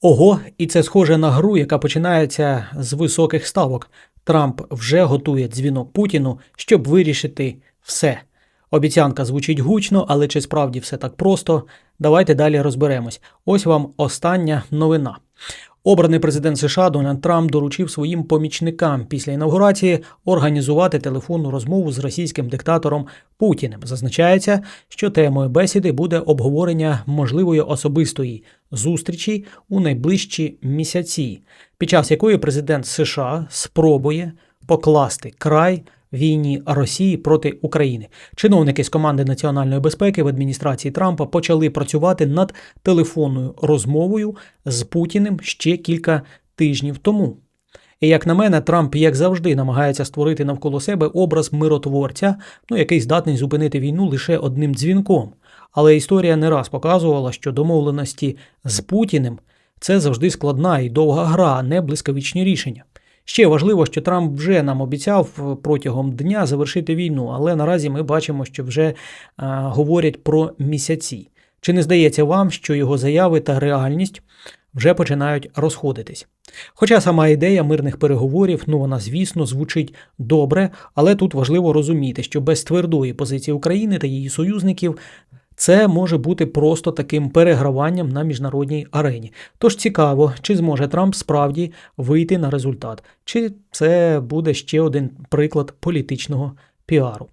Ого, і це схоже на гру, яка починається з високих ставок. Трамп вже готує дзвінок Путіну, щоб вирішити все. Обіцянка звучить гучно, але чи справді все так просто? Давайте далі розберемось. Ось вам остання новина. Обраний президент США Дональд Трамп доручив своїм помічникам після інавгурації організувати телефонну розмову з російським диктатором Путіним. Зазначається, що темою бесіди буде обговорення можливої особистої зустрічі у найближчі місяці, під час якої президент США спробує покласти край війні Росії проти України. Чиновники з команди національної безпеки в адміністрації Трампа почали працювати над телефонною розмовою з Путіним ще кілька тижнів тому. І як на мене, Трамп, як завжди, намагається створити навколо себе образ миротворця, ну який здатний зупинити війну лише одним дзвінком. Але історія не раз показувала, що домовленості з Путіним це завжди складна і довга гра, а не блискавичні рішення. Ще важливо, що Трамп вже нам обіцяв е, протягом дня завершити війну, але наразі ми бачимо, що вже а, говорять про місяці. Чи не здається вам, що його заяви та реальність вже починають розходитись? Хоча сама ідея мирних переговорів, ну вона, звісно, звучить добре, але тут важливо розуміти, що без твердої позиції України та її союзників це може бути просто таким переграванням на міжнародній арені. Тож цікаво, чи зможе Трамп справді вийти на результат, чи це буде ще один приклад політичного піару.